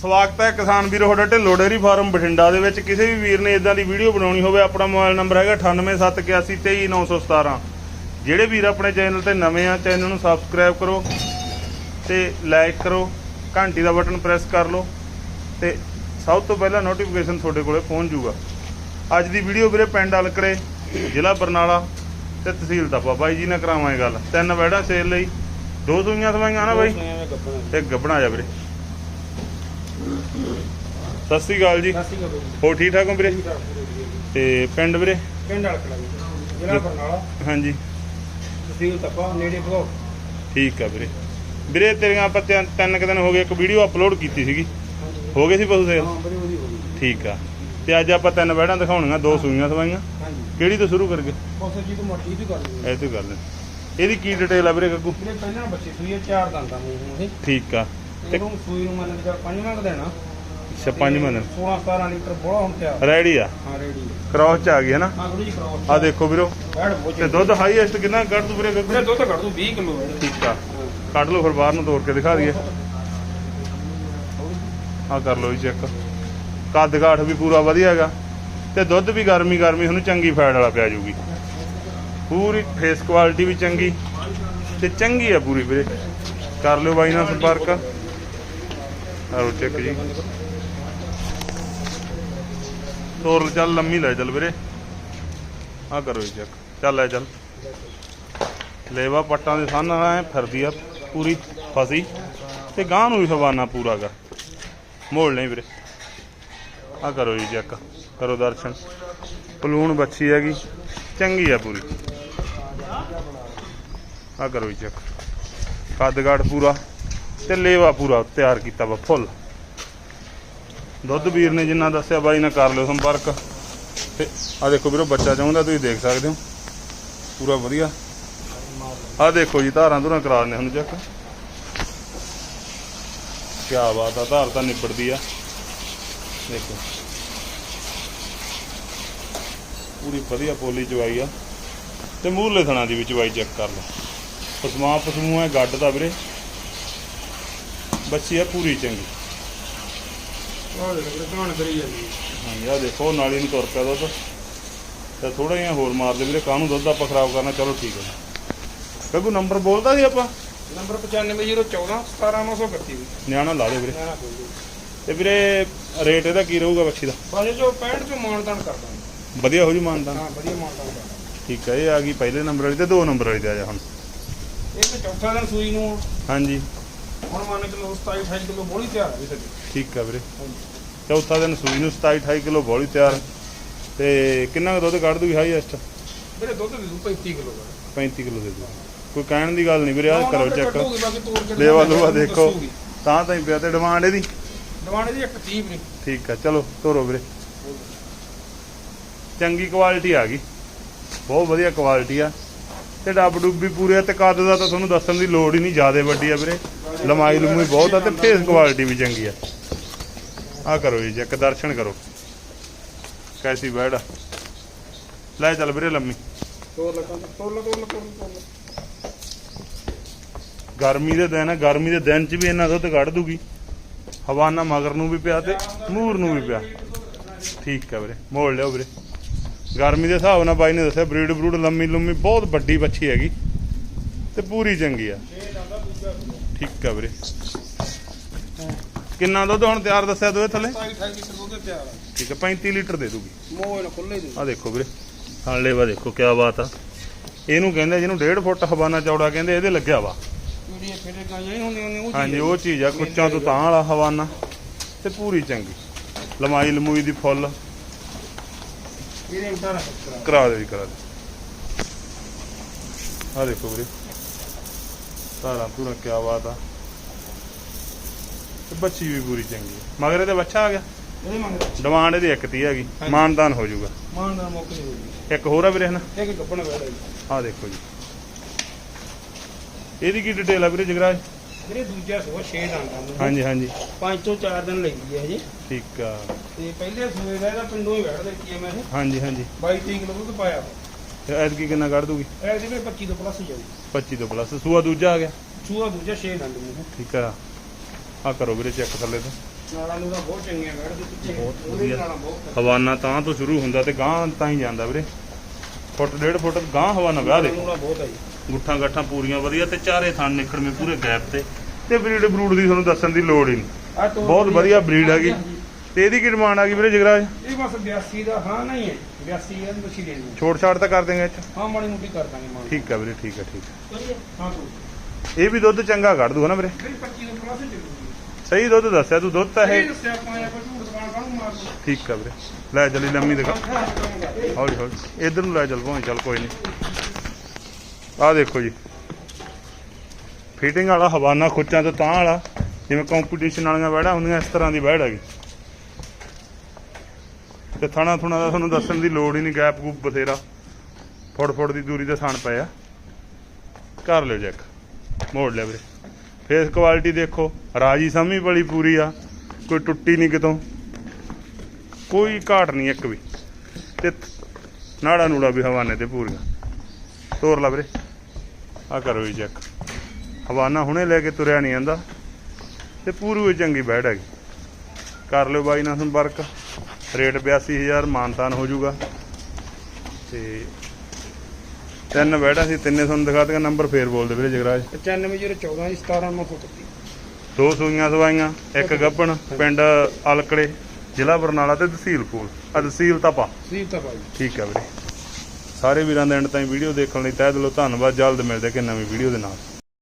ਸਵਾਗਤ ਹੈ ਕਿਸਾਨ ਵੀਰੋ ਤੁਹਾਡਾ ਢਿੱਲੋਂ ਡੇਅਰੀ ਫਾਰਮ ਬਠਿੰਡਾ ਦੇ ਵਿੱਚ। ਕਿਸੇ ਵੀ ਵੀਰ ਨੇ ਇਦਾਂ ਦੀ ਵੀਡੀਓ ਬਣਾਉਣੀ ਹੋਵੇ ਆਪਣਾ ਮੋਬਾਈਲ ਨੰਬਰ ਹੈਗਾ 9871823917 ਜਿਹੜੇ ਵੀਰ ਆਪਣੇ ਚੈਨਲ ਤੇ ਨਵੇਂ ਆ ਚੈਨਲ ਨੂੰ ਸਬਸਕ੍ਰਾਈਬ ਕਰੋ ਤੇ ਲਾਈਕ ਕਰੋ ਘੰਟੀ ਦਾ ਬਟਨ ਪ੍ਰੈਸ ਕਰ ਲਓ ਤੇ ਸਭ ਤੋਂ ਪਹਿਲਾਂ ਨੋਟੀਫਿਕੇਸ਼ਨ ਤੁਹਾਡੇ ਕੋਲੇ ਪਹੁੰਚ ਜਾਊਗਾ। ਅੱਜ ਦੀ ਵੀਡੀਓ ਵੀਰੇ ਪਿੰਡ ਅਲਕੜੇ ਜ਼ਿਲ੍ਹਾ ਬਰਨਾਲਾ ਤੇ ਤਹਿਸੀਲ ਤਪਾ ਬਾਈ ਜੀ ਨਾਲ ਕਰਾਵਾਂਗੇ ਗੱਲ। ਤਿੰਨ ਬੈੜਾ ਸੇਲ ਲਈ। ਦੋ ਸੂਈਆਂ ਸਵਾਈਆਂ ਨਾ ਬਾਈ? ਤੇ ਗੱਬਣਾ ਜਾ ਵੀਰੇ। ਸਤਿ ਸ੍ਰੀ ਅਕਾਲ ਜੀ। ਹੋ ਠੀਕ ਠਾਕ ਹੋ ਵੀਰੇ? ਤੇ ਪਿੰਡ ਵੀਰੇ? ਪਿੰਡ ਅਲਕੜਾ ਜੀ। ਜ਼ਿਲ੍ਹਾ ਬਰਨਾਲਾ। ਹਾਂਜੀ। ਤਹਿਸੀਲ ਤਪਾ ਨੇੜੇ ਭਗੋ ਠੀਕ ਆ ਵੀਰੇ। ਵੀਰੇ ਤੇਰੀਆਂ ਆਪਾਂ ਤਿੰਨ ਤਿੰਨ ਕੁ ਦਿਨ ਹੋ ਗਏ ਇੱਕ ਵੀਡੀਓ ਅਪਲੋਡ ਕੀਤੀ ਸੀਗੀ। ਹੋ ਗਏ ਸੀ ਪਸ਼ੂ ਸੇਲ? ਹਾਂ ਬੜੀ ਵਧੀਆ ਹੋ ਗਈ। ਠੀਕ ਆ। ਤੇ ਅੱਜ ਆਪਾਂ ਤਿੰਨ ਬੈੜਾਂ ਦਿਖਾਉਣੀਆਂ ਦੋ ਸੂਈਆਂ ਸਵਾਈਆਂ। ਹਾਂਜੀ। ਕਿਹੜੀ ਤੋਂ ਸ਼ੁਰੂ ਕਰਕੇ ਉਸੇ ਜੀ ਤੋਂ ਮਰਜ਼ੀ ਦੀ ਕਰ ਲਈ। ਇਹ ਤੋਂ ਕਰ ਲੈ ਇਹਦੀ ਕੀ ਡਿਟੇਲ ਆ ਵੀਰੇ ਗੱਗੂ? ਜਿਹੜੇ ਪਹਿਲਾਂ ਬੱਚੇ ਸੂਈ ਆ, ਚਾਰ ਦੰਦਾਂ ਇਹ। ਠੀਕ ਆ। ਇਹਨੂੰ ਸੂਈ ਨੂੰ ਮੰਨ ਕੇ ਚੱਲ ਪੰਜਵਾਂ ਕੁ ਦੇਣਾ। ਅੱਛਾ ਪੰਜਵਾਂ ਦਿਨ 16 17 ਲੀਟਰ ਬੋਲਾ ਹੁਣ ਤਿਆਰ। ਰੈਡੀ ਆ? ਹਾਂ ਰੈਡੀ ਕ੍ਰਾਸ ਚ ਆ ਗਈ ਹੈ ਨਾ? ਹਾਂ ਥੋੜੀ ਕਰਾਓ ਆ। ਦੇਖੋ ਵੀਰੋ। ਬੈੜ ਬਹੁਤ ਤੇ ਦੁੱਧ ਹਾਈਐਸਟ ਕਿੰਨਾ ਕੱਢ ਦੂ ਵੀਰੇ ਗੱਗੂ ਦੁੱਧ ਕੱਢ ਦੂੰ 20 ਕਿਲੋ ਠੀਕ ਆ। ਕੱਢ ਲਓ ਫਿਰ ਬਾਹਰ ਨੂੰ ਤੋੜ ਕੇ ਦਿਖਾ ਦਈਏ। ਆ ਕਰ ਲਓ ਜੀ ਚੈੱਕ ਕੱਦ ਕਾਠ ਵੀ ਪੂਰਾ ਵਧੀਆ ਹੈਗਾ। ਤੇ ਦੁੱਧ ਵੀ ਗਰਮੀ ਗਰਮੀ ਤੁਹਾਨੂੰ ਚੰਗੀ ਫੈਟ ਵਾਲਾ ਪਿਆ ਜੂਗੀ ਪੂਰੀ ਫੇਸ ਕੁਆਲਿਟੀ ਵੀ ਚੰਗੀ। ਤੇ ਚੰਗੀ ਆ ਪੂਰੀ ਵੀਰੇ। ਕਰ ਲਿਓ ਬਾਈ ਨਾਲ ਸੰਪਰਕ। ਆਓ ਚੱਕ ਜੀ। ਤੋਰ ਚੱਲ ਲੰਮੀ ਲੈ ਚੱਲ ਵੀਰੇ। ਆ ਕਰੋ ਜੀ ਚੈੱਕ। ਚੱਲ ਲੈ ਚੱਲ। ਲੇਵਾ ਪੱਟਾਂ ਦੇ ਸਾਹਮਣੇ ਐ ਫਿਰਦੀ ਆ, ਪੂਰੀ ਫਸੀ। ਤੇ ਗਾਂ ਨੂੰ ਵੀ ਹਵਾਨਾ ਪੂਰਾ ਕਰ। ਮੋੜ ਲੈ ਵੀਰੇ। ਆ ਕਰੋ ਜੀ ਚੈੱਕ। ਕਰੋ ਦਰਸ਼ਨ। ਪਲੂਣ ਬੱਚੀ ਹੈਗੀ। ਚੰਗੀ ਆ ਪੂਰੀ। ਆ ਕਰੋ ਜੀ ਚੈੱਕ। ਕੱਦਗਾੜ ਪੂਰਾ। ਤੇ ਲੇਵਾ ਪੂਰਾ ਤਿਆਰ ਕੀਤਾ ਵਾ ਫੁੱਲ। ਦੁੱਧ ਵੀਰ ਨੇ ਜਿੰਨਾ ਦੱਸਿਆ ਬਾਈ ਨਾਲ ਕਰ ਲਿਓ ਸੰਪਰਕ। ਤੇ ਆ ਦੇਖੋ ਵੀਰੋ, ਬੱਚਾ ਚਾਹੁੰਦਾ, ਤੁਸੀਂ ਦੇਖ ਸਕਦੇ ਹੋ। ਪੂਰਾ ਵਧੀਆ। ਆ ਦੇਖੋ ਜੀ, ਧਾਰਾਂ ਧੁਰਾਂ ਕਰਾ ਦਿੰਦੇ ਹੁਣ ਚੱਕ। ਕੀ ਬਾਤ ਆ, ਧਾਰ ਤਾਂ ਨਿਬੜਦੀ ਆ। ਦੇਖੋ। ਪੂਰੀ ਵਧੀਆ ਪੋਲੀ ਚਵਾਈ ਆ। ਤੇ ਮੂਹਰਲੇ ਥਣਾ ਦੀ ਵੀ ਚਵਾਈ ਚੈੱਕ ਕਰ ਲਓ। ਪਸਮਾ ਪਸਮੂ ਹੈ, ਗੱਡ ਦਾ ਵੀਰੇ। ਬੱਚੀ ਆ ਪੂਰੀ ਚੰਗੀ। ਉਹ ਦੇ ਵੀਰੇ ਕਾਣ ਕਰੀ ਜਾਂਦੀ ਹਾਂਜੀ ਆ ਦੇਖੋ ਨਾਲੀ ਨੂੰ ਤੁਰ ਪਿਆ ਦੁੱਧ। ਤੇ ਥੋੜਾ ਜਿਹਾ ਹੋਰ ਮਾਰ ਦੇ ਵੀਰੇ ਕਾਹਨੂੰ ਦੁੱਧ ਆਪਾਂ ਖਰਾਬ ਕਰਨਾ ਚਲੋ ਠੀਕ ਹੈ ਕੱਗੂ ਨੰਬਰ ਬੋਲਦਾ ਸੀ ਆਪਾਂ? ਨੰਬਰ 95014 17931 ਵੀ ਨਿਆਣਾ ਲਾ ਦੇ ਵੀਰੇ। ਨਾ ਕੋਈ ਨੀ। ਤੇ ਵੀਰੇ ਰੇਟ ਇਹਦਾ ਕੀ ਰਹੂਗਾ ਬੱਚੀ ਦਾ? ਬਾਜੇ ਜੋ 65 ਚੋਂ ਮਾਨਦਾਨ ਕਰ ਦਾਂਗੇ। ਵਧੀਆ ਹੋ ਜੂ ਮਾਨਤਾ ਹਾਂ ਵਧੀਆ ਮਾਨਦਾਨ ਕਰ ਦਾਂਗੇ। ਠੀਕ ਹੈ ਇਹ ਆ ਗਈ ਪਹਿਲੇ ਨੰਬਰ ਵਾਲੀ ਤੇ ਦੋ ਨੰਬਰ ਵਾਲੀ ਤੇ ਆ ਜਾ ਹੁਣ। ਇਹ ਤੇ ਚੌਥਾ ਦਿਨ ਸੂਈ ਨੂੰ ਹਾਂਜੀ। ਹੁਣ ਮੰਨ ਕੇ ਲੋ 27 28 ਕਿਲੋ ਬੋਲੀ ਤਿਆਰ ਹੈ ਵੀ ਸਾਡੀ ਠੀਕ ਆ ਵੀਰੇ। ਹਾਂਜੀ। ਚੌਥਾ ਦਿਨ ਸੂਈ ਨੂੰ 27 28 ਕਿਲੋ ਬੋਲੀ ਤਿਆਰ। ਤੇ ਕਿੰਨਾ ਕੁ ਦੁੱਧ ਕੱਢ ਦੂਗੀ ਹਾਈਐਸਟ ਵੀਰੇ ਦੁੱਧ ਦੇ ਦੂ 35 ਕਿਲੋ ਦਾ। 35 ਕਿਲੋ ਦੇ ਦੂ ਕੋਈ ਕਹਿਣ ਦੀ ਗੱਲ ਨਹੀਂ ਵੀਰੇ ਆ ਕਰੋ ਚੈੱਕ। ਲੇਵਾ ਲੂਆ ਦੇਖੋ। ਤਾਂ ਤਾਂ ਹੀ ਪਿਆ ਤੇ ਡਿਮਾਂਡ ਇਹਦੀ। ਦਵਾਣੇ ਦੀ ਇੱਕ 30 ਨਹੀਂ ਠੀਕ ਆ ਚਲੋ ਤੋਰੋ ਵੀਰੇ। ਚੰਗੀ ਕੁਆਲਿਟੀ ਆ ਗਈ। ਬਹੁਤ ਵਧੀਆ ਕੁਆਲਿਟੀ ਆ। ਤੇ ਡੱਬ ਡੁੱਬ ਵੀ ਪੂਰੇ ਆ ਤੇ ਕੱਦ ਦਾ ਤਾਂ ਤੁਹਾਨੂੰ ਦੱਸਣ ਦੀ ਲੋੜ ਹੀ ਨਹੀਂ ਜ਼ਿਆਦਾ ਵੱਡੀ ਆ ਵੀਰੇ। ਲੰਮਾਈ ਲੰਮੂਈ ਬਹੁਤ ਆ ਤੇ ਫੇਸ ਕੁਆਲਿਟੀ ਵੀ ਚੰਗੀ ਆ। ਆ ਕਰੋ ਜੀ ਇੱਕ ਦਰਸ਼ਨ ਕਰੋ। ਕੈਸੀ ਬੈੜ ਆ। ਲੈ ਚੱਲ ਵੀਰੇ ਲੰਮੀ। ਤੋੜ ਲਾ ਤੋੜ ਲਾ ਤੋੜ ਲਾ ਤੋੜ ਲਾ ਤੋੜ ਲਾ ਗਰਮੀ ਦੇ ਦਿਨ ਆ ਗਰਮੀ ਦੇ ਦਿਨ 'ਚ ਵੀ ਇਹਨਾਂ ਦੁੱਧ ਕੱਢ ਦੂਗੀ। ਹਵਾਨਾ ਮਗਰ ਨੂੰ ਵੀ ਪਿਆ ਤੇ ਮੂਰ ਨੂੰ ਵੀ ਪਿਆ। ਠੀਕ ਆ ਵੀਰੇ ਮੋੜ ਲਿਓ ਵੀਰੇ। ਗਰਮੀ ਦੇ ਹਿਸਾਬ ਨਾਲ ਬਾਈ ਨੇ ਦੱਸਿਆ ਬਰੀਡ ਬਰੂਡ ਲੰਮੀ ਲੰਮੀ ਬਹੁਤ ਵੱਡੀ ਬੱਚੀ ਹੈਗੀ। ਤੇ ਪੂਰੀ ਚੰਗੀ ਆ। ਠੀਕ ਆ ਵੀਰੇ। ਕਿੰਨਾ ਦੁੱਧ ਹੁਣ ਤਿਆਰ ਦੱਸਿਆ ਦੋਏ ਥੱਲੇ? 27 28 ਕਿਲੋ ਦੇ ਤਿਆਰ ਆ। ਠੀਕ ਆ 35 ਲੀਟਰ ਦੇ ਦੂਗੀ। ਮੋਹ ਨਾ ਖੁੱਲੇ ਦੇ ਆ ਦੇਖੋ ਵੀਰੇ ਥਣ ਲੇਵਾ ਦੇਖੋ ਕਿਆ ਬਾਤ ਆ। ਇਹਨੂੰ ਕਹਿੰਦੇ ਜਿਹਨੂੰ 1.5 ਫੁੱਟ ਹਵਾਨਾ ਚੌੜਾ ਕਹਿੰਦੇ ਇਹਦੇ ਲੱਗਿਆ ਵਾ। ਹਾਂਜੀ ਉਹ ਚੀਜ਼ ਆ ਕੁੱਚਾਂ ਤੋਂ ਤਾਂ ਵਾਲਾ ਹਵਾਨਾ ਤੇ ਪੂਰੀ ਚੰਗੀ। ਲਮਾਈ ਲਮੂਈ ਦੀ ਫੁੱਲ। ਕਰਾ ਦੇ ਕਰਾ ਦੇ। ਆ ਦੇਖੋ ਵੀਰੇ ਸਾਰਾ ਪੂਰਾ ਕਿਆ ਬਾਤ ਆ। ਤੇ ਬੱਚੀ ਵੀ ਪੂਰੀ ਚੰਗੀ ਆ। ਮਗਰ ਇਹਦੇ ਬੱਚਾ ਆ ਗਿਆ? ਇਹਦੇ ਮੰਗਦੇ ਡਿਮਾਂਡ ਇਹਦੀ ਇੱਕ ਤੀ ਹੈਗੀ। ਹਾਂਜੀ। ਮਾਨਦਾਨ ਹੋ ਜਾਊਗਾ। ਮਾਨ ਦਾ ਮੌਕੇ ਹੋ ਗਈ ਇੱਕ ਹੋਰ ਆ ਵੀਰੇ ਹਨਾ? ਇਹ ਕਿ ਗੱਪਣ ਬੈਠਾ ਜੀ ਆ ਦੇਖੋ ਜੀ। ਇਹਦੀ ਕੀ ਡਿਟੇਲ ਆ ਵੀਰੇ ਜਗਰਾਜ? ਵੀਰੇ ਦੂਜਾ ਸੋ 6 ਦੰਦਾਂ ਨੂੰ ਹਾਂਜੀ ਹਾਂਜੀ। 5 ਤੋਂ 4 ਦਿਨ ਲੱਗੀ ਹੈ ਹਜੇ ਠੀਕ ਆ। ਤੇ ਪਹਿਲੇ ਸੂਏ ਦਾ ਇਹਦਾ ਪਿੰਡੋਂ ਹੀ ਬੈਠ ਦੇਖੀ ਆ ਮੈਂ ਇਹ। ਹਾਂਜੀ ਹਾਂਜੀ। 22 30 ਕਿਲੋ ਦੁੱਧ ਪਾਇਆ। ਤੇ ਐਤਕੀ ਕਿੰਨਾ ਕੱਢ ਦੂਗੀ? ਇਹ ਜਿਵੇਂ 25 ਤੋਂ ਪਲੱਸ ਜਾਊ 25 ਤੋਂ ਪਲੱਸ ਸੂਆ ਦੂਜਾ ਆ ਗਿਆ? ਚੂਹਾ ਦੂਜਾ 6 ਦੰਦ ਠੀਕ ਆ। ਆ ਕਰੋ ਵੀਰੇ ਚੈੱਕ ਥੱਲੇ ਤੋਂ। ਨਾਲਾਂ ਨੂੰ ਤਾਂ ਬਹੁਤ ਚੰਗੀਆਂ ਬੈਠ ਦੇ ਪਿੱਛੇ। ਬਹੁਤ ਉਹਦੇ ਵਧੀਆ। ਨਾਲਾਂ ਬਹੁਤ ਹਵਾਨਾ ਤਾਂ ਤੋਂ ਸ਼ੁਰੂ ਹੁੰਦਾ ਤੇ ਗਾਂ ਤਾਂ ਹੀ ਜਾਂਦਾ ਵੀਰੇ। ਫੁੱਟ ਡੇਢ ਫੁੱਟ ਗਾਂ ਹਵਾਨਾ ਵਿਆਹ ਦੇ। ਨਾਲਾਂ ਬਹੁਤ ਗੁੱਠਾਂ ਗੱਠਾਂ ਪੂਰੀਆਂ ਵਧੀਆ ਤੇ ਚਾਰੇ ਥਣ ਨਿਕੜਵੇਂ ਪੂਰੇ ਗੈਪ ਤੇ। ਤੇ ਬਰੀਡ ਬਰੂਡ ਦੀ ਤੁਹਾਨੂੰ ਦੱਸਣ ਦੀ ਲੋੜ ਹੀ ਨਹੀਂ। ਬਹੁਤ ਵਧੀਆ breed ਹੈਗੀ। ਤੇ ਇਹਦੀ ਕੀ ਡਿਮਾਂਡ ਆ ਗਈ ਵੀਰੇ ਜਗਰਾਜ? ਬਸ 82 ਦਾ ਹਾਂ ਨਹੀਂ ਹੈ। 82 ਦਾ ਮੱਛੀ ਦੇਣੀ ਹੈ। ਛੋਟ ਛਾੜ ਤਾਂ ਕਰ ਦੇਂਗੇ ਇਹ ਚ ਹਾਂ ਮਾੜੀ ਮੋਟੀ ਕਰ ਦਾਂਗੇ ਮਾੜੀ ਠੀਕ ਆ ਵੀਰੇ ਠੀਕ ਆ ਠੀਕ ਆ ਹਾਂ? ਤੂੰ। ਇਹ ਵੀ ਦੁੱਧ ਚੰਗਾ ਕੱਢ ਦੂਗਾ ਨਾ ਵੀਰੇ। ਨਹੀਂ 25 ਦਾ ਪਲੱਸ ਚੱਲੂਗੀ ਸਹੀ ਦੁੱਧ ਦੱਸਿਆ ਤੂੰ ਦੁੱਧ ਤਾਂ ਇਹ ਇਹ ਦੱਸਿਆ ਆਪਾਂ ਆਪਾਂ ਝੂਠ ਦੁਕਾਨ ਕਾਹਨੂੰ ਮਾਰ ਲਓ ਠੀਕ ਆ ਵੀਰੇ। ਲੈ ਜਲੀ ਲੰਮੀ ਦਿਖਾ। ਹੌਲੀ ਹੌਲੀ। ਇਧਰ ਨੂੰ ਲੈ ਚੱਲ ਭਾਵੇਂ ਚੱਲ ਕੋਈ ਨਹੀਂ। ਆਹ ਦੇਖੋ ਜੀ। ਫਿਟਿੰਗ ਵਾਲਾ ਹਵਾਨਾ ਖੁੱਚਾਂ ਤੋਂ ਤਾਂ ਵਾਲਾ। ਜਿਵੇਂ ਕੰਪੀਟੀਸ਼ਨ ਵਾਲੀਆਂ ਬੈੜਾਂ ਹੁੰਦੀਆਂ ਇਸ ਤਰ੍ਹਾਂ ਦੀ ਬੈੜ ਹੈਗੀ। ਤੇ ਥਣਾ ਥੁਣਾ ਦਾ ਤੁਹਾਨੂੰ ਦੱਸਣ ਦੀ ਲੋੜ ਹੀ ਨਹੀਂ, ਗੈਪ ਗੂਪ ਬਥੇਰਾ। ਫੁੱਟ ਫੁੱਟ ਦੀ ਦੂਰੀ ਤੇ ਥਣ ਪਏ ਆ। ਕਰ ਲਿਓ ਚੈੱਕ ਮੋੜ ਲਿਆ ਵੀਰੇ। ਫੇਸ ਕੁਆਲਿਟੀ ਦੇਖੋ। ਰਾਜੀ ਸਮੀ ਬੜੀ ਪੂਰੀ ਆ। ਕੋਈ ਟੁੱਟੀ ਨਹੀਂ ਕਿਤੋਂ। ਕੋਈ ਘਾਟ ਨਹੀਂ ਇੱਕ ਵੀ। ਤੇ ਨਾੜਾ ਨੂੜਾ ਵੀ ਹਵਾਨੇ ਤੇ ਪੂਰੀਆਂ। ਤੋਰ ਲਾ ਵੀਰੇ। ਆ ਕਰੋ ਜੀ ਚੈੱਕ ਹਵਾਨਾ ਹੁਣੇ ਲੈ ਕੇ ਤੁਰਿਆ ਨਹੀਂ ਜਾਂਦਾ। ਤੇ ਪੂਰੀ ਹੋਈ ਚੰਗੀ ਬੈੜ ਹੈਗੀ। ਕਰ ਲਿਓ ਬਾਈ ਨਾਲ ਸੰਪਰਕ ਰੇਟ 82000 ਮਾਨਤਾਨ ਹੋ ਜਾਊਗਾ। ਤੇ ਤਿੰਨ ਬੈੜਾਂ ਸੀ ਤਿੰਨੇ ਤੁਹਾਨੂੰ ਦਿਖਾ ਦਿਆਂ ਨੰਬਰ ਫੇਰ ਬੋਲ ਦੇ ਵੀਰੇ ਜਗਰਾਜ। 95014 ਜੀ 17931 ਦੋ ਸੂਈਆਂ ਦਵਾਈਆਂ ਇੱਕ ਗੱਬਣ ਪਿੰਡ ਅਲਕੜੇ ਜ਼ਿਲ੍ਹਾ ਬਰਨਾਲਾ ਤੇ ਤਹਿਸੀਲ ਕੋਲ। ਆ ਤਹਿਸੀਲ ਤਪਾ। ਠੀਕ ਹੈ ਵੀਰੇ। ਸਾਰੇ ਵੀਰਾਂ ਦੇ ਐਂਡ ਤਾਈਂ ਵੀਡੀਓ ਦੇਖਣ ਲਈ ਤਹਿ ਦਿਲੋਂ ਧੰਨਵਾਦ। ਜਲਦ ਮਿਲਦੇ ਕਿ ਨਵੀਂ ਵੀਡੀਓ ਦੇ ਨਾਲ।